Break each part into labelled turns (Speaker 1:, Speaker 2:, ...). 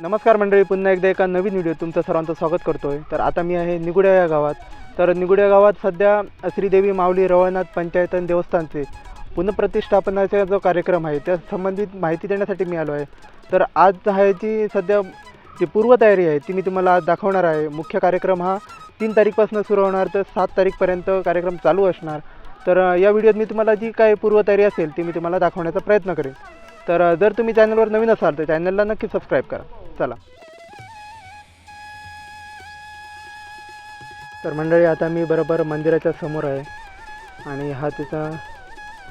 Speaker 1: नमस्कार मंडळी पुन्हा एकदा एका नवीन व्हिडिओ तुमचं सर्वांचं स्वागत करतो आहे तर आता मी आहे निगुड्या या गावात. तर निगुड्या गावात सध्या श्रीदेवी माऊली रवळनाथ पंचायत आणि देवस्थानचे पुनःप्रतिष्ठापनाचा जो कार्यक्रम आहे त्या संबंधित माहिती देण्यासाठी मी आलो आहे. तर आज आहे जी सध्या जी पूर्वतयारी आहे ती मी तुम्हाला आज दाखवणार आहे. मुख्य कार्यक्रम हा तीन तारीखपासून सुरू होणार तर सात तारीखपर्यंत कार्यक्रम चालू असणार. तर या व्हिडिओत मी तुम्हाला जी काय पूर्वतयारी असेल ती मी तुम्हाला दाखवण्याचा प्रयत्न करेन. तर जर तुम्ही चॅनलवर नवीन असाल तर चॅनलला नक्की सबस्क्राईब करा. चला. तर मंडळी आता मी बरोबर मंदिराच्या समोर आहे आणि हा तिचा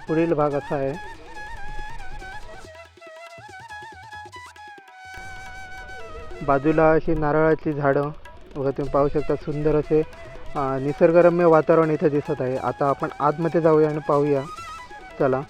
Speaker 1: पुढील भाग असा आहे. बाजूला अशी नारळाची झाडं बघा तुम्ही पाहू शकता. सुंदर असे निसर्गरम्य वातावरण इथे दिसत आहे. आता आपण आतमध्ये जाऊया आणि पाहूया. चला.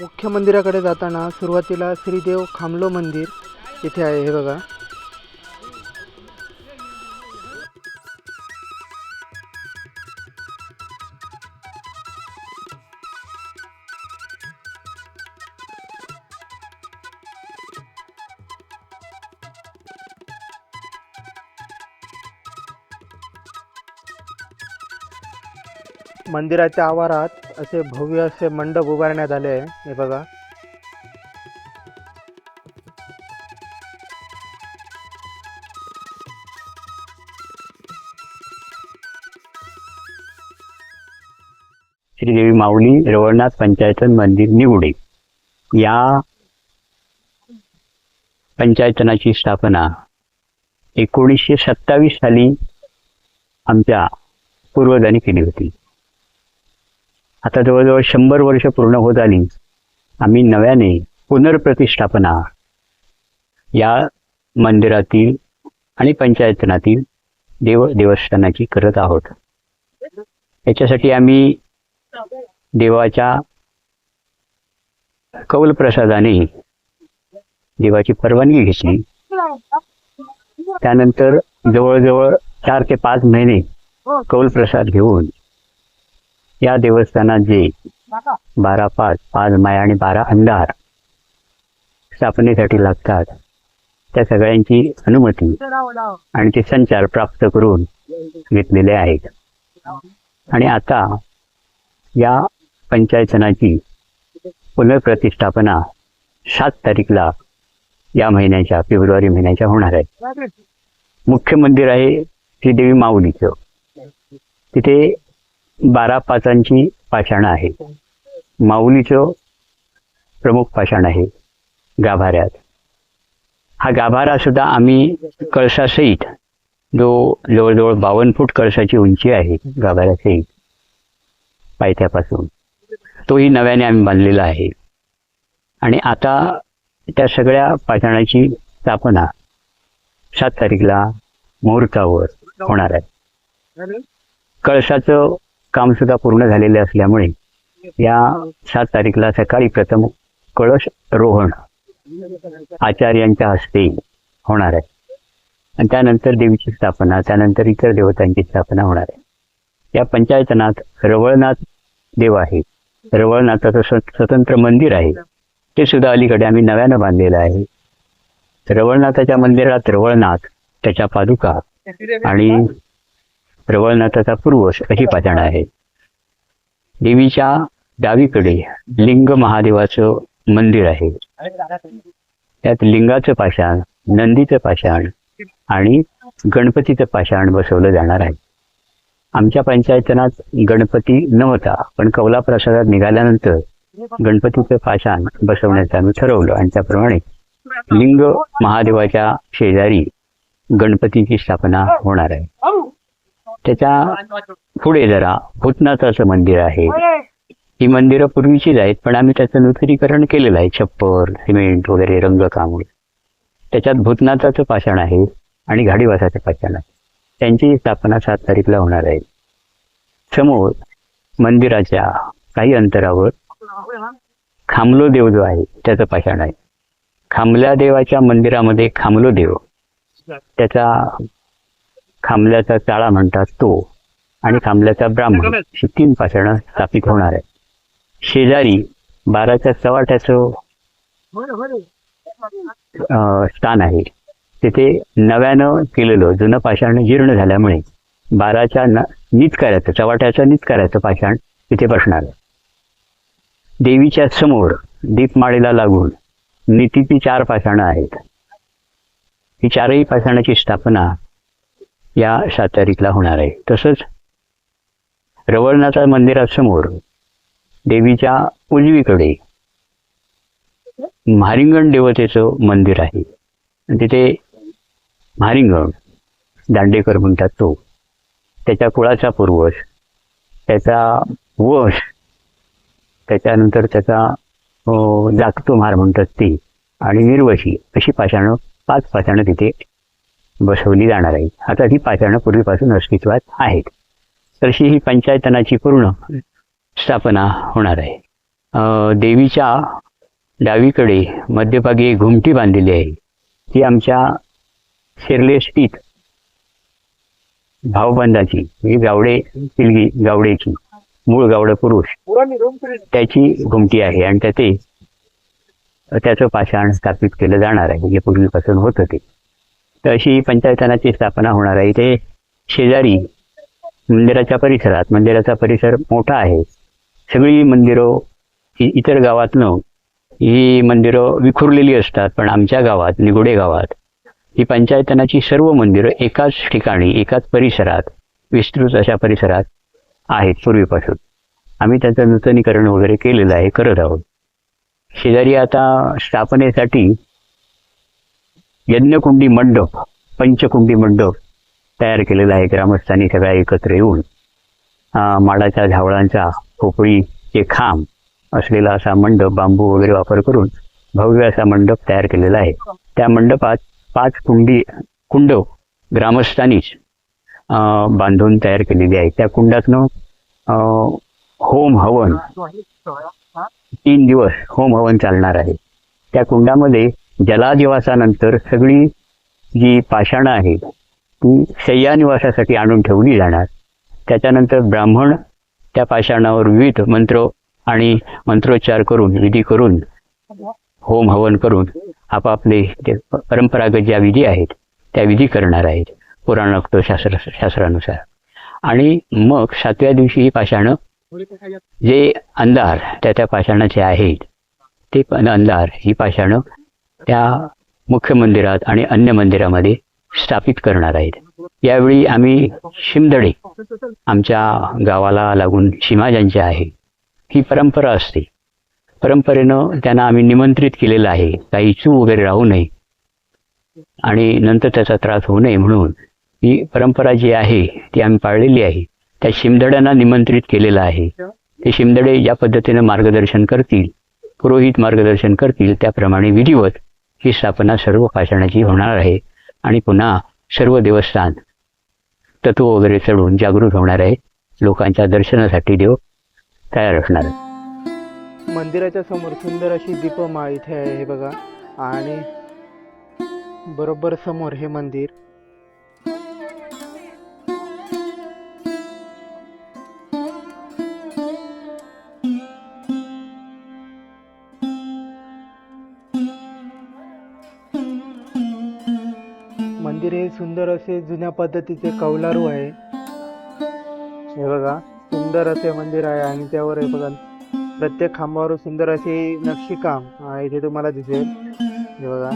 Speaker 1: मुख्य मंदिराकडे जाताना सुरुवातीला श्रीदेव खामलो मंदिर इथे आहे हे बघा. मंदिराच्या आवारात असे भव्य असे मंडप उभारण्यात आले आहे. हे बघा.
Speaker 2: श्रीदेवी माऊली रवळनाथ पंचायतन मंदिर निवडे. या पंचायतनाची स्थापना एकोणीसशे सत्तावीस साली आमच्या पूर्वजांनी केली होती. आता जवळजवळ शंभर वर्ष पूर्ण होत आली. आम्ही नव्याने पुनर्प्रतिष्ठापना या मंदिरातील आणि पंचायतनातील देव देवस्थानाची करत आहोत. याच्यासाठी आम्ही देवाच्या कौल प्रसादाने देवाची परवानगी घेतली. त्यानंतर जवळजवळ चार ते पाच महिने कौल प्रसाद घेऊन या देवस्थानात जे बारा पाच पाच माया आणि बारा अंधार स्थापनेसाठी लागतात त्या सगळ्यांची अनुमती आणि ते संचार प्राप्त करून घेतलेले आहेत. आणि आता या पंचायतनाची पुनर्प्रतिष्ठापना सात तारीखला या महिन्याच्या फेब्रुवारी महिन्याच्या होणार आहे. मुख्य मंदिर आहे श्रीदेवी माऊलीचं. तिथे बारा पाचांची पाषाणं आहेत माऊलीचं प्रमुख पाषाण आहे. गाभाऱ्यात. हा गाभारा सुद्धा आम्ही कळसासहित जो जवळजवळ बावन्न फूट कळसाची उंची आहे गाभाऱ्यासहित पायथ्यापासून. तोही नव्याने आम्ही बांधलेला आहे. आणि आता त्या सगळ्या पाषाणाची स्थापना सात तारीखला मुहूर्तावर होणार आहे. कळसाचं काम सुद्धा पूर्ण झालेलं असल्यामुळे या सात तारीखला सकाळी प्रथम कळश रोहण आचार्यांच्या हस्ते होणार आहे. आणि त्यानंतर देवीची स्थापना त्यानंतर इतर देवतांची स्थापना होणार आहे. या पंचायतनाथ रवळनाथ देव आहे रवळनाथाचं स्व- स्वतंत्र मंदिर आहे. ते सुद्धा अलीकडे आम्ही नव्यानं बांधलेलं आहे. रवळनाथाच्या मंदिरात रवळनाथ त्याच्या पादुका आणि रवळनाथाचा पूर्वज अशी पाषाण आहे देवीच्या डावीकडे लिंग महादेवाचं मंदिर आहे. त्यात लिंगाचं पाषाण नंदीचं पाषाण आणि गणपतीचं पाषाण बसवलं जाणार आहे. आमच्या पंचायतनात गणपती नव्हता पण कौला प्रसादात निघाल्यानंतर गणपतीचं पाषाण बसवण्याचं आम्ही ठरवलं आणि त्याप्रमाणे लिंग महादेवाच्या शेजारी गणपतीची स्थापना होणार आहे. त्याच्या पुढे जरा भूतनाथाचं मंदिर आहे. ही मंदिरं पूर्वीचीच आहेत पण आम्ही त्याचं नूतनीकरण केलेलं आहे छप्पर सिमेंट वगैरे रंगकाम त्याच्यात भूतनाथाचं पाषाण आहे आणि घाडीवासाचं पाषाण आहे. त्यांची स्थापना सात तारीखला होणार आहे. समोर मंदिराच्या काही अंतरावर खामलो देव जो आहे त्याचं पाषाण आहे. खांबल्या देवाच्या मंदिरामध्ये खामलो देव. त्याचा खांबल्याचा चाळा म्हणतात तो आणि खांबल्याचा ब्राह्मण ही तीन पाषाणं स्थापित होणार आहे शेजारी बाराच्या चव्हाट्याचं अं, स्थान आहे. तिथे नव्यानं केलेलं जुनं पाषाण जीर्ण झाल्यामुळे बाराच्या नितकार्याचं चव्हाट्याचं नितकार्याचं पाषाण तिथे बसणार आहे. देवीच्या समोर दीपमाळेला लागून नीतीची चार पाषाणं आहेत. ही चारही पाषाणाची स्थापना या सात तारीखला होणार आहे. तसंच रवळनाथ मंदिरासमोर देवीच्या उजवीकडे म्हारिंगण देवतेचं मंदिर आहे. तिथे म्हारिंगण दांडेकर म्हणतात तो. त्याच्या कुळाचा पूर्वज त्याचा वश त्याच्यानंतर त्याचा जागतो मार म्हणतात ती. आणि निर्वशी अशी पाषाणं पाच पाषाणं तिथे बसवली जाणार आहे. आता ही पाचारणं पूर्वीपासून अस्तित्वात आहेत. तशी ही पंचायतनाची पूर्ण स्थापना होणार आहे. देवीच्या डावीकडे मध्यभागी एक घुमटी बांधलेली आहे. ती आमच्या शिरले स्थित भावबंधाची ही म्हणजे गावडे पिलगी गावडेची मूळ गावडे पुरुष त्याची घुमटी आहे आणि त्याचे त्याचं पाषाण स्थापित केलं जाणार आहे. जे पूर्वीपासून होतं ते. अशी पंचायतनाची स्थापना होणार आहे. इथे शेजारी मंदिराच्या परिसरात मंदिराचा परिसर मोठा आहे. सगळी मंदिरं इतर गावातनं ही मंदिरं विखुरलेली असतात पण आमच्या गावात निगोडे गावात ही पंचायतनाची सर्व मंदिरं एकाच ठिकाणी एकाच परिसरात विस्तृत अशा परिसरात आहेत पूर्वीपासून. आम्ही त्याचं नूतनीकरण वगैरे केलेलं आहे करत आहोत. शेजारी आता स्थापनेसाठी यज्ञकुंडी मंडप पंचकुंडी मंडप तयार केलेला आहे ग्रामस्थांनी सगळ्या एकत्र येऊन. माडाच्या झावळांचा पोपळीचे खांब असलेला असा मंडप बांबू वगैरे वापर करून भव्य असा मंडप तयार केलेला आहे. त्या मंडपात पाच कुंडी कुंड ग्रामस्थांनीच बांधून तयार केलेली आहे त्या कुंडातनं होम हवन तीन दिवस होम हवन चालणार आहे. त्या कुंडामध्ये जलादिवासानंतर सगळी जी पाषाणं आहेत ती शय्यानिवासासाठी आणून ठेवली जाणार. त्याच्यानंतर ब्राह्मण त्या पाषाणावर विविध मंत्र आणि मंत्रोच्चार करून विधी करून होम हवन करून आपापले ते परंपरागत ज्या विधी आहेत त्या विधी करणार आहेत पुराणोक्त शास्त्र शास्त्रानुसार. आणि मग सातव्या दिवशी ही पाषाणं जे अंधार त्या त्या पाषाणाचे आहेत ते पण अंधार ही पाषाणं त्या मुख्य मंदिरात आणि अन्य मंदिरामध्ये स्थापित करणार आहेत. यावेळी आम्ही शिमदडे आमच्या गावाला लागून सीमा ज्यांची आहे ही परंपरा असते. परंपरेनं त्यांना आम्ही निमंत्रित केलेलं आहे. काही चू वगैरे राहू नये आणि नंतर त्याचा त्रास होऊ नये म्हणून ही परंपरा जी आहे ती आम्ही पाळलेली आहे. त्या शिमदड्यांना निमंत्रित केलेलं आहे. ते शिमदडे ज्या पद्धतीनं मार्गदर्शन करतील पुरोहित मार्गदर्शन करतील त्याप्रमाणे विधिवत ही स्थापना सर्व पाषाणाची होणार आहे. आणि पुन्हा सर्व देवस्थान तत्व वगैरे चढून जागृत होणार आहे. लोकांच्या दर्शनासाठी देव तयार असणार आहे
Speaker 1: मंदिराच्या समोर सुंदर अशी दीपमाळ इथे आहे हे बघा. आणि बरोबर समोर हे मंदिर. मंदिर हे सुंदर असे जुन्या पद्धतीचे कौलारू आहे. हे बघा सुंदर असे मंदिर आहे आणि त्यावर हे बघा प्रत्येक खांबावर सुंदर असे नक्षीकाम इथे तुम्हाला दिसेल. हे बघा.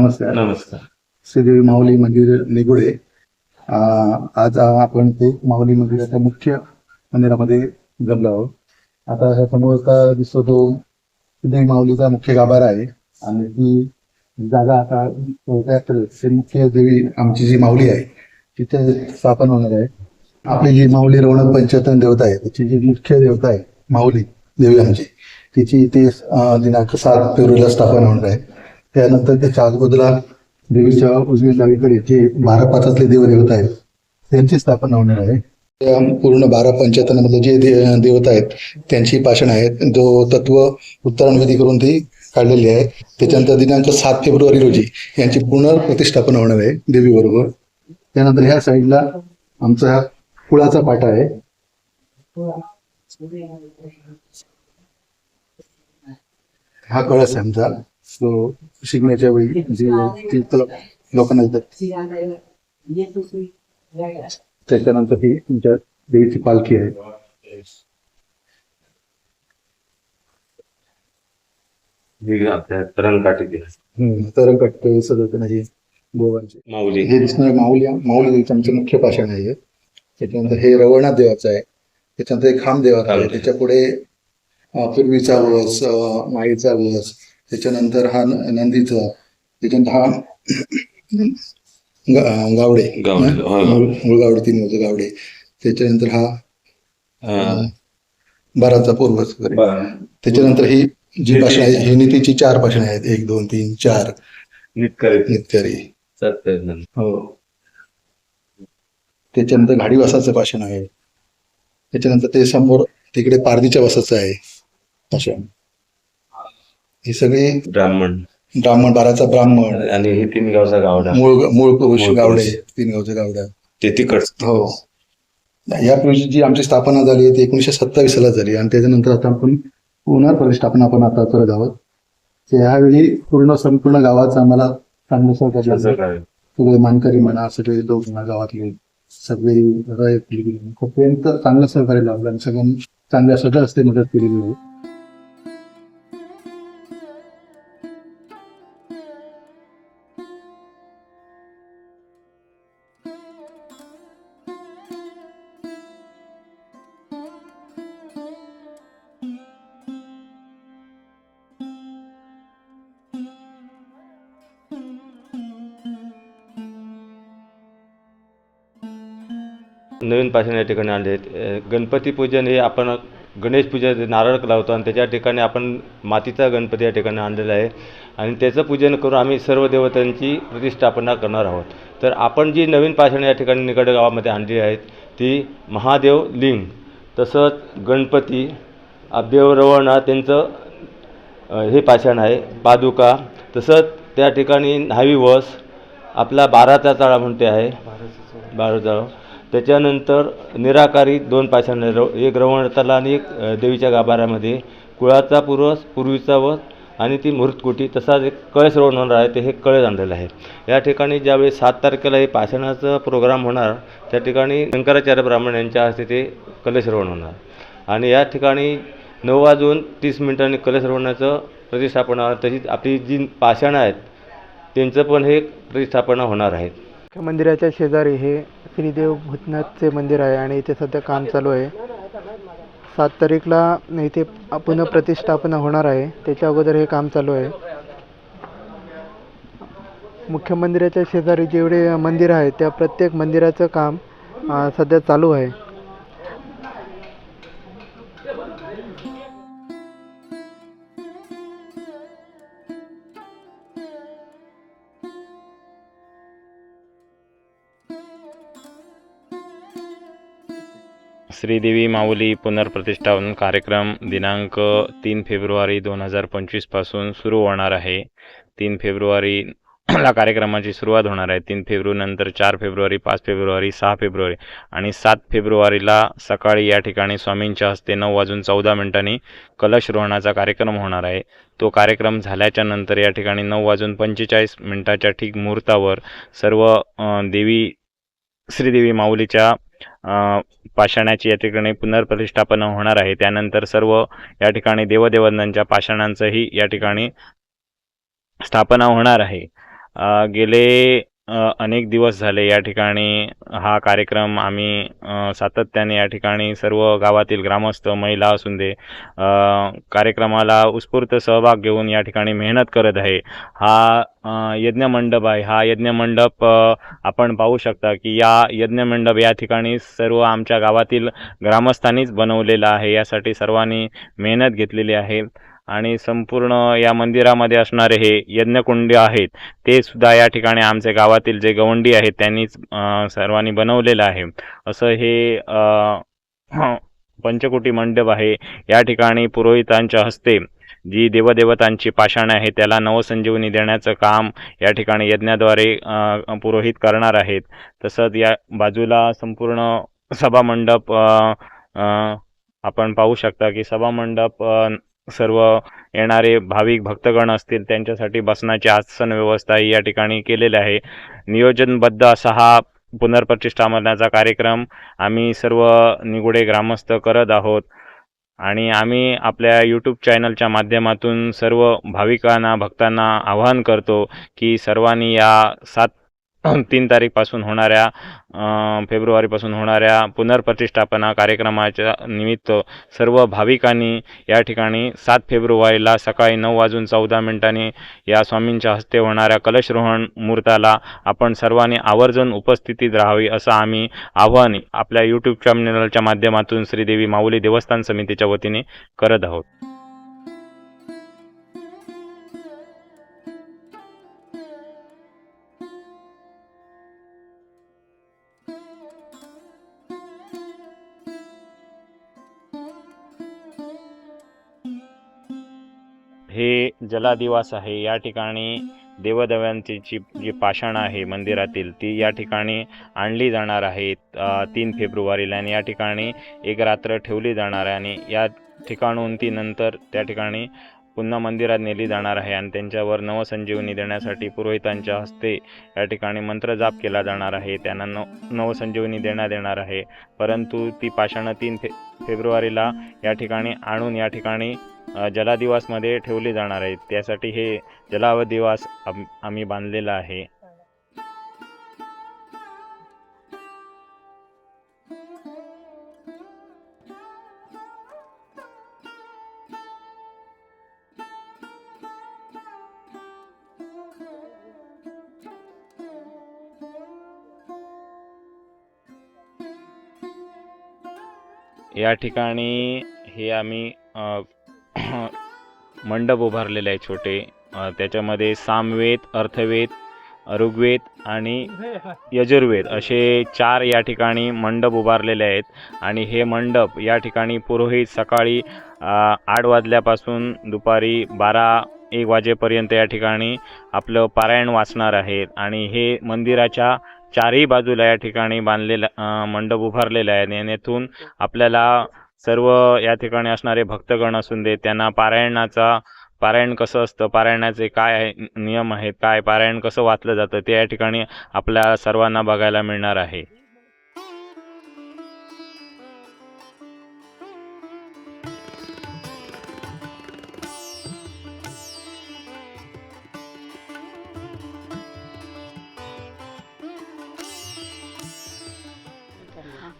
Speaker 3: नमस्कार.
Speaker 4: नमस्कार.
Speaker 3: श्रीदेवी माऊली मंदिर निगुडे. आज आपण ते माऊली मंदिराच्या मुख्य मंदिरामध्ये जमलो आहोत. आता ह्या समोरचा दिसतो तो श्रीदेवी माऊलीचा मुख्य गाभारा आहे. आणि ती जागा आता मुख्य देवी आमची जी माऊली आहे तिथे स्थापन होणार आहे. आपली जी माऊली रवणक पंचतन देवता आहे त्याची जी मुख्य देवता आहे माऊली देवी आमची तिची ते दिनांक सात फेब्रुवारीला स्थापन होणार आहे. त्यानंतर त्याच्या अगोदरला देवीच्या उजवी डावीकडे जे बारा पाचातले देवदेवता आहेत त्यांची स्थापना होणार आहे. त्या पूर्ण बारा पंचायतांमधले जे देवता आहेत त्यांची पाषण आहेत. जो तत्व उत्तरायण विधी करून ती काढलेली आहे. त्याच्यानंतर दिनांक सात फेब्रुवारी रोजी यांची पुनर्प्रतिष्ठापना होणार आहे देवीबरोबर. त्यानंतर ह्या साईडला आमचा कुळाचा पाटा आहे. हा कळस आहे आमचा. सो शिकण्याच्या वेळी जे तीर्थ लोकांना त्याच्यानंतर ही तुमच्या देवीची पालखी आहे.
Speaker 4: ही आपल्या रंगकाठी
Speaker 3: तर कट्टे सगळं हे गोवांचे.
Speaker 4: माऊली.
Speaker 3: हे दिसणारे माऊली माऊली देवीचं आमचं मुख्य पाषाण आहे हे. त्याच्यानंतर हे रवळनाथ देवाचं आहे. त्याच्यानंतर हे खांब देवाचं आहे. त्याच्या पुढे पूर्वीचा वस माईचा वस त्याच्यानंतर हा नंदीचा त्याच्यानंतर हा गा- गावडे. हं? मूळ मूळ गावडे तीन होते गावडे. त्याच्यानंतर हा
Speaker 4: अं,
Speaker 3: बाराचा पूर्वज वगैरे. त्याच्यानंतर ही जी भाषा आहे ही नीतीची चार भाषणे आहेत. एक दोन तीन चार.
Speaker 4: नीट
Speaker 3: नित्यारी हो. त्याच्यानंतर घाडीवासाचं भाषण आहे. त्याच्यानंतर ते समोर तिकडे पारदीच्या वासाचं आहे. भाषण ही सगळी
Speaker 4: ब्राह्मण.
Speaker 3: ब्राह्मण बाराचा ब्राह्मण.
Speaker 4: आणि हे तीन गावचा गावडा.
Speaker 3: मूळ मूळ पुरुष
Speaker 4: मूळ
Speaker 3: गावडे
Speaker 4: पुरुष.
Speaker 3: तीन गावचे गावड्या
Speaker 4: ते तिकडच
Speaker 3: हो. यापूर्वी जी आमची स्थापना झाली ती एकोणीशे सत्तावीस ला झाली आणि त्याच्यानंतर आता आपण पुनर्प्रतिष्ठापना आपण आता करत आहोत. त्यावेळी पूर्ण संपूर्ण गावाचं आम्हाला चांगलं सहकार्य सगळे मानकरी म्हणा सगळे लोक म्हणा गावातले सगळे रयतली खूपर्यंत चांगलं सहकार्य लावलं आणि सगळ्यांनी चांगल्या हस्ते मदत केलेली आहे
Speaker 5: नवीन पाषाण या ठिकाणी आणले आहेत. गणपती पूजन हे आपण गणेश पूजा नारळ लावतो आणि त्याच्या ठिकाणी आपण मातीचा गणपती या ठिकाणी आणलेला आहे. आणि त्याचं पूजन करून आम्ही सर्व देवतांची प्रतिष्ठापना करणार आहोत. तर आपण जी नवीन पाषाण या ठिकाणी निकड गावामध्ये आणली आहेत ती महादेव लिंग तसंच गणपती देवरवणा त्यांचं हे पाषाण आहे. पादुका तसंच त्या ठिकाणी न्हावी वस आपला बाराचा चाळा म्हणते आहे. बाराचा त्याच्यानंतर निराकारी दोन पाषाण रव एक रवणताला आणि एक देवीच्या गाभाऱ्यामध्ये कुळाचा पूर्वज पूर्वीचा वस आणि ती मृतकुटी तसाच एक कळस रोवण होणार आहे ते हे कळस आणलेलं आहे. या ठिकाणी ज्यावेळी सात तारखेला हे पाषाणाचा प्रोग्राम होणार त्या ठिकाणी शंकराचार्य ब्राह्मण यांच्या हस्ते ते कलशरवण होणार. आणि या ठिकाणी नऊ वाजून तीस मिनिटांनी कलशरवणाचं प्रतिष्ठापना होणार. तशीच आपली जी पाषाणं आहेत त्यांचं पण हे प्रतिष्ठापना होणार आहेत
Speaker 1: मुख्य मंदिराच्या शेजारी हे श्रीदेव भूतनाथचे मंदिर आहे आणि इथे सध्या काम चालू आहे. सात तारीखला इथे पुनःप्रतिष्ठापना होणार आहे. त्याच्या अगोदर हे काम चालू आहे. मुख्य मंदिराच्या शेजारी जेवढे मंदिर आहेत त्या प्रत्येक मंदिराचं काम सध्या चालू आहे.
Speaker 6: श्रीदेवी माऊली पुनर्प्रतिष्ठापन कार्यक्रम दिनांक तीन फेब्रुवारी दोन हजार पंचवीसपासून सुरू होणार आहे. तीन फेब्रुवारी ला कार्यक्रमाची सुरुवात होणार आहे. तीन फेब्रुवारी नंतर चार फेब्रुवारी पाच फेब्रुवारी सहा फेब्रुवारी आणि सात फेब्रुवारीला सकाळी या ठिकाणी स्वामींच्या हस्ते नऊ वाजून चौदा मिनिटांनी कलश रोहणाचा कार्यक्रम होणार आहे. तो कार्यक्रम झाल्याच्यानंतर या ठिकाणी नऊ वाजून पंचेचाळीस मिनिटाच्या ठीक मुहूर्तावर सर्व देवी श्रीदेवी माऊलीच्या पाषाणाची या ठिकाणी पुनर्प्रतिष्ठापना होणार आहे. त्यानंतर सर्व या ठिकाणी देवदेवतांच्या पाषाणांचंही या ठिकाणी स्थापना होणार आहे. गेले अनेक दिवस झाले या ठिकाणी. हा कार्यक्रम आम्ही सातत्याने या ठिकाणी सर्व गावातील ग्रामस्थ महिला असून दे कार्यक्रमाला उत्स्फूर्त सहभाग घेऊन या ठिकाणी मेहनत करत आहे. हा यज्ञमंडप आहे. हा यज्ञमंडप आपण पाहू शकता की या यज्ञमंडप या ठिकाणी सर्व आमच्या गावातील ग्रामस्थांनीच बनवलेला आहे. यासाठी सर्वांनी मेहनत घेतलेली आहे. आणि संपूर्ण या मंदिरामध्ये असणारे हे यज्ञकुंड आहेत ते सुद्धा या ठिकाणी आमच्या गावातील जे गवंडी आहेत त्यांनीच सर्वांनी बनवलेलं आहे. असं हे पंचकोटी मंडप आहे. या ठिकाणी पुरोहितांच्या हस्ते जी देवदेवतांची पाषाण आहे त्याला नवसंजीवनी देण्याचं काम या ठिकाणी यज्ञाद्वारे पुरोहित करणार आहेत. तसंच या बाजूला संपूर्ण सभामंडप आपण पाहू शकता की सभामंडप सर्व येणारे भाविक भक्तगण असतील त्यांच्यासाठी बसण्याची आसन व्यवस्था ही या ठिकाणी केलेली आहे. नियोजनबद्ध असा हा पुनर्प्रतिष्ठापनाचा कार्यक्रम आम्ही सर्व निगुडे ग्रामस्थ करत आहोत. आणि आम्ही आपल्या यूट्यूब चॅनलच्या माध्यमातून सर्व भाविकांना भक्तांना आवाहन करतो की सर्वांनी या सात तीन तारीखपासून होणाऱ्या फेब्रुवारीपासून होणाऱ्या पुनर्प्रतिष्ठापना कार्यक्रमाच्या निमित्त सर्व भाविकांनी या ठिकाणी सात फेब्रुवारीला सकाळी नऊ वाजून चौदा मिनिटांनी या स्वामींच्या हस्ते होणाऱ्या कलशरोहण मुहूर्ताला आपण सर्वांनी आवर्जून उपस्थितीत राहावी असं आम्ही आव्हान आपल्या यूट्यूब चॅनलच्या माध्यमातून श्रीदेवी माऊली देवस्थान समितीच्या वतीने करत आहोत. हे जलादिवास आहे. या ठिकाणी देवदेवांची जी जी पाषाण आहे मंदिरातील ती या ठिकाणी आणली जाणार आहे तीन फेब्रुवारीला. आणि या ठिकाणी एक रात्र ठेवली जाणार आहे आणि या ठिकाणून ती नंतर त्या ठिकाणी पुन्हा मंदिरात नेली जाणार आहे आणि त्यांच्यावर नवसंजीवनी देण्यासाठी पुरोहितांच्या हस्ते या ठिकाणी मंत्रजाप केला जाणार आहे. त्यांना नव नवसंजीवनी देण्यात येणार आहे. परंतु ती पाषाणं तीन फे फेब्रुवारीला या ठिकाणी आणून या ठिकाणी जलादिवासमध्ये ठेवले जाणार आहेत. त्यासाठी हे जलावदिवास आम आम्ही बांधलेला आहे. या ठिकाणी हे आम्ही मंडप उभारलेले आहे छोटे. त्याच्यामध्ये सामवेद अर्थवेद ऋग्वेद आणि यजुर्वेद असे चार या ठिकाणी मंडप उभारलेले आहेत. आणि हे मंडप या ठिकाणी पुरोहित सकाळी आठ वाजल्यापासून दुपारी बारा एक वाजेपर्यंत या ठिकाणी आपलं पारायण वाचणार आहेत. आणि हे मंदिराच्या चारही बाजूला या ठिकाणी बांधलेलं मंडप उभारलेला आहे आणि येथून आपल्याला सर्व या ठिकाणी असणारे भक्तगण असून दे त्यांना पारायणाचा पारायण कसं असतं पारायणाचे काय आहे नियम आहेत काय पारायण कसं वाचलं जातं ते या ठिकाणी आपल्या सर्वांना बघायला मिळणार आहे.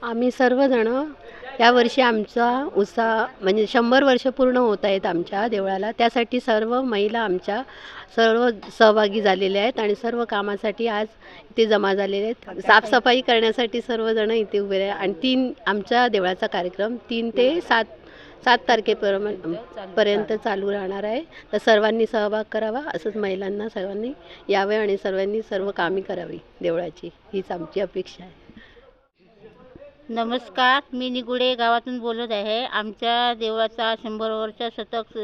Speaker 7: आम्ही सर्वजण यावर्षी आमचा उत्साह म्हणजे शंभर वर्ष पूर्ण होत आहेत आमच्या देवळाला. त्यासाठी सर्व महिला आमच्या सर्व सहभागी झालेल्या आहेत आणि सर्व कामासाठी आज इथे जमा झालेले आहेत. साफसफाई करण्यासाठी सर्वजणं इथे उभे आहे आणि तीन आमच्या देवळाचा कार्यक्रम तीन ते सात सात तारखेपर्यंत पर्यंत चालू राहणार आहे. तर सर्वांनी सहभाग करावा असंच महिलांना सर्वांनी यावे आणि सर्वांनी सर्व कामे करावी देवळाची. हीच आमची अपेक्षा आहे.
Speaker 8: नमस्कार मी निगुडे गावातून बोलत आहे. आमच्या देवळाचा शंभर वर्ष शतक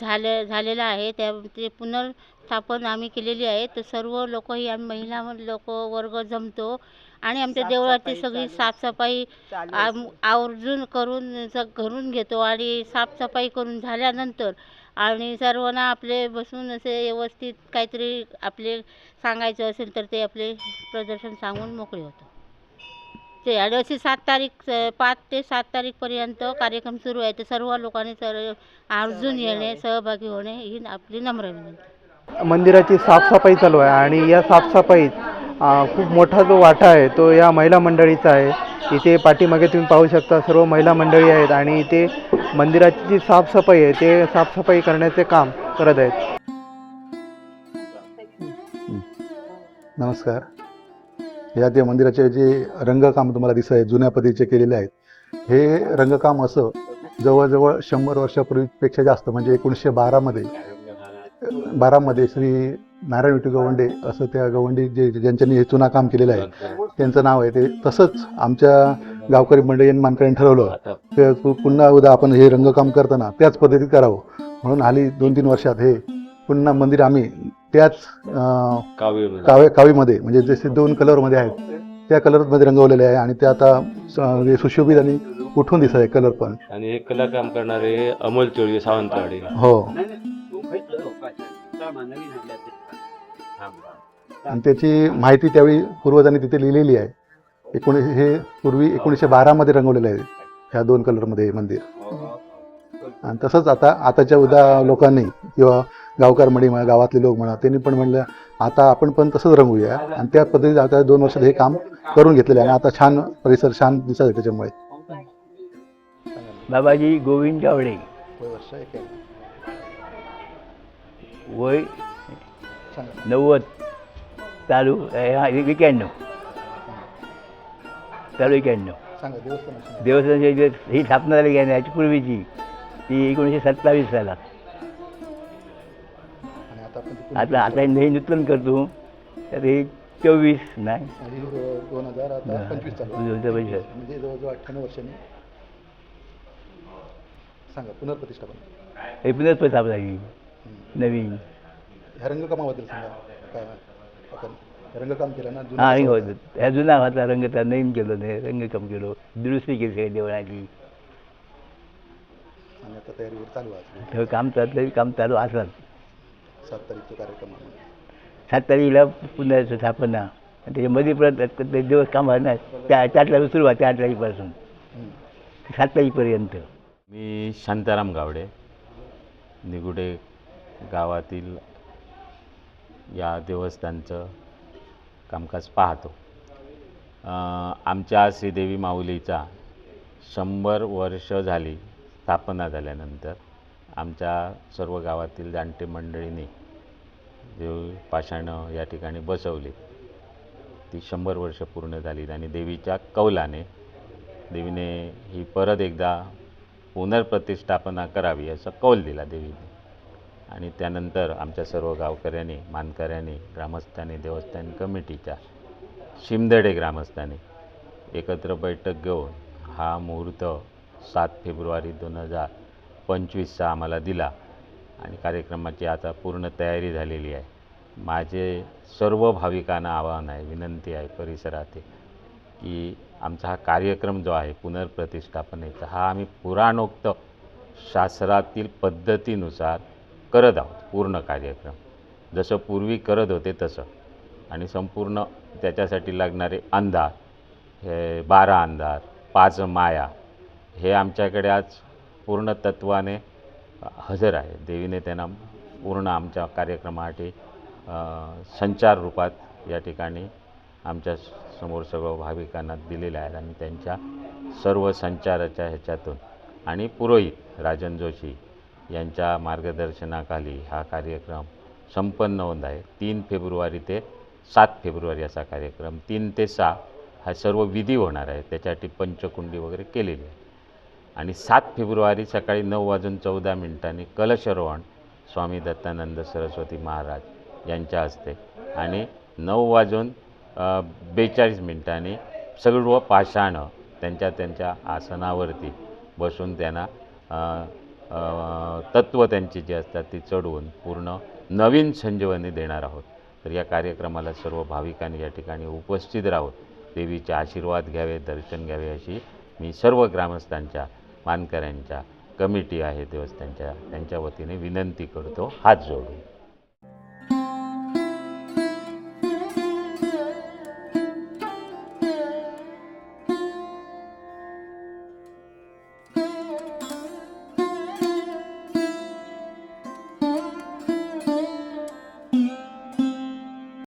Speaker 8: झालं झालेलं आहे. त्या ते पुनर्स्थापन आम्ही केलेली आहे. तर सर्व लोक ही आम्ही महिला लोक वर्ग जमतो. आणि आमच्या देवळाची सगळी साफसफाई आम- आवर्जून करून घरून घेतो आणि साफसफाई करून झाल्यानंतर आणि सर्वांना आपले बसून असे व्यवस्थित काहीतरी आपले सांगायचं असेल तर ते आपले प्रदर्शन सांगून मोकळे होतो. ते आणि अशी सात तारीख पाच ते सात तारीखपर्यंत कार्यक्रम सुरू आहे. तर सर्व लोकांनी सर्व आवर्जून येणे सहभागी होणे ही आपली नम्र विनंती.
Speaker 1: मंदिराची साफसफाई चालू आहे आणि या साफसफाईत खूप मोठा जो वाटा आहे तो या महिला मंडळीचा आहे. इथे पाठीमागे तुम्ही पाहू शकता सर्व महिला मंडळी आहेत आणि इथे मंदिराची जी साफसफाई आहे ते साफसफाई करण्याचे काम करत आहेत.
Speaker 3: नमस्कार. या त्या मंदिराचे जे रंगकाम तुम्हाला दिसत आहे जुन्या पद्धतीचे केलेले आहेत हे रंगकाम असं जवळजवळ शंभर वर्षापूर्वीपेक्षा जास्त म्हणजे एकोणीसशे बारामध्ये बारामध्ये श्री नारायण विठू गवंडे असं त्या गवंडी जे ज्यांच्यानी हे चुना काम केलेलं आहे त्यांचं नाव आहे ते. तसंच आमच्या गावकरी मंडळी मानकऱ्यांनी ठरवलं ते पुन्हा उद्या आपण हे रंगकाम करताना त्याच पद्धतीत करावं. म्हणून हाली दोन तीन वर्षात हे पुन्हा मंदिर आम्ही त्याच कावे कावीमध्ये. म्हणजे जसे दोन कलरमध्ये आहेत. त्या कलरमध्ये रंगवलेले आहे आणि ते आता सुशोभित आणि उठून दिसत आहे कलर पण.
Speaker 5: आणि हे कलाकाम करणारे अमोल चोळी सावंतवाडी
Speaker 3: हो. आणि त्याची माहिती त्यावेळी पूर्वजांनी तिथे लिहिलेली आहे. एकोणीस हे पूर्वी एकोणीसशे बारामध्ये रंगवलेलं आहे ह्या दोन कलरमध्ये हे मंदिर. आणि तसंच आता आताच्या उद्या लोकांनी किंवा गावकार म्हणी म्हणा गावातले लोक म्हणा त्यांनी पण म्हणलं आता आपण पण तसंच रंगूया. आणि त्या पद्धतीने आता दोन वर्षात हे काम करून घेतलेलं आहे. आणि आता छान परिसर छान दिसत आहे त्याच्यामुळे.
Speaker 9: बाबाजी गोविंद गावडे. वय नव्वद. चालू एक्याण्णव. चालू एक्याण्णव. देवस्थानाची ही स्थापना झाली की याची पूर्वीची. ती एकोणीसशे सत्तावीस साला आता आता हे नूतन करतो. तर हे चोवीस नाही.
Speaker 3: दोन हजार आता पंचवीस चालू. म्हणजे जवळजवळ अठ्ठ्याण्णव वर्षांनी. सांगा पुनर्प्रतिष्ठापन.
Speaker 9: हे स्थापना झाली नवीन.
Speaker 3: ह्या रंगकामाबद्दल सांगा. काय आपण रंगकाम केलं ना जुनं
Speaker 9: हा
Speaker 3: कसं
Speaker 9: रंग
Speaker 3: होतं?
Speaker 9: होतं ह्या जुना होता रंग त्या नवीन केलं नाही रंगकाम केलं. दुरुस्ती केली सगळी देवळाची.
Speaker 3: आणि आता चालू आहे.
Speaker 9: हे काम चाललं काम चालू असलं.
Speaker 3: सात तारीखचा कार्यक्रम आहे.
Speaker 9: सात तारीखला पुन्हा स्थापना. आणि त्याच्यामध्ये परत ते दिवस काम त्या तारीख सुरुवात त्या आठ तारीखपासून. सात तारीखपर्यंत.
Speaker 10: मी शांताराम गावडे. निगुडे गावातील या देवस्थानचं कामकाज पाहतो. आमच्या श्रीदेवी माऊलीचा शंभर वर्ष झाली स्थापना झाल्यानंतर आमच्या सर्व गावातील जाणते मंडळींनी जे पाषाणं या ठिकाणी बसवली. ती शंभर वर्ष पूर्ण झाली आणि देवीच्या कौलाने देवीने ही परत एकदा पुनर्प्रतिष्ठापना करावी असा कौल दिला देवीने. आणि त्यानंतर आमच्या सर्व गावकऱ्यांनी मानकऱ्यांनी ग्रामस्थांनी देवस्थान कमिटीच्या शिमदडे ग्रामस्थांनी एकत्र बैठक घेऊन हा मुहूर्त सात फेब्रुवारी दोन हजार पंचवीसचा आम्हाला दिला. आणि कार्यक्रमाची आता पूर्ण तयारी झालेली आहे. माझे सर्व भाविकांना आवाहन आहे विनंती आहे परिसरातील की आमचा हा कार्यक्रम जो आहे पुनर्प्रतिष्ठापनेचा हा आम्ही पुराणोक्त शास्त्रातील पद्धतीनुसार करत आहोत पूर्ण कार्यक्रम. जसं पूर्वी करत होते तसं. आणि संपूर्ण त्याच्यासाठी लागणारे अंधार हे बारा अंधार पाच माया हे आमच्याकडे आज पूर्ण तत्वाने हजर आहे. देवीने त्यांना पूर्ण आमच्या कार्यक्रमासाठी संचार रूपात या ठिकाणी आमच्यासमोर सर्व भाविकांना दिलेलं आहे आणि त्यांच्या सर्व संचाराच्या ह्याच्यातून आणि पुरोहित राजन जोशी यांच्या मार्गदर्शनाखाली हा कार्यक्रम संपन्न होत आहे. तीन फेब्रुवारी ते सात फेब्रुवारी असा कार्यक्रम तीन ते सहा हा सर्व विधी होणार आहे. त्याच्यासाठी पंचकुंडी वगैरे केलेली आहे. आणि सात फेब्रुवारी सकाळी नऊ वाजून चौदा मिनिटांनी कलशरोहण स्वामी दत्तानंद सरस्वती महाराज यांच्या हस्ते आणि नऊ वाजून बेचाळीस मिनिटांनी सर्व पाषाणं त्यांच्या त्यांच्या आसनावरती बसून त्यांना तत्त्व त्यांची जी असतात ती चढवून पूर्ण नवीन संजीवनी देणार आहोत. तर या कार्यक्रमाला सर्व भाविकांनी या ठिकाणी उपस्थित राहून देवीचे आशीर्वाद घ्यावे दर्शन घ्यावे अशी मी सर्व ग्रामस्थांच्या मानकऱ्यांच्या कमिटी आहे देवस्थानच्या त्यांच्या वतीने विनंती करतो. हात जोडून.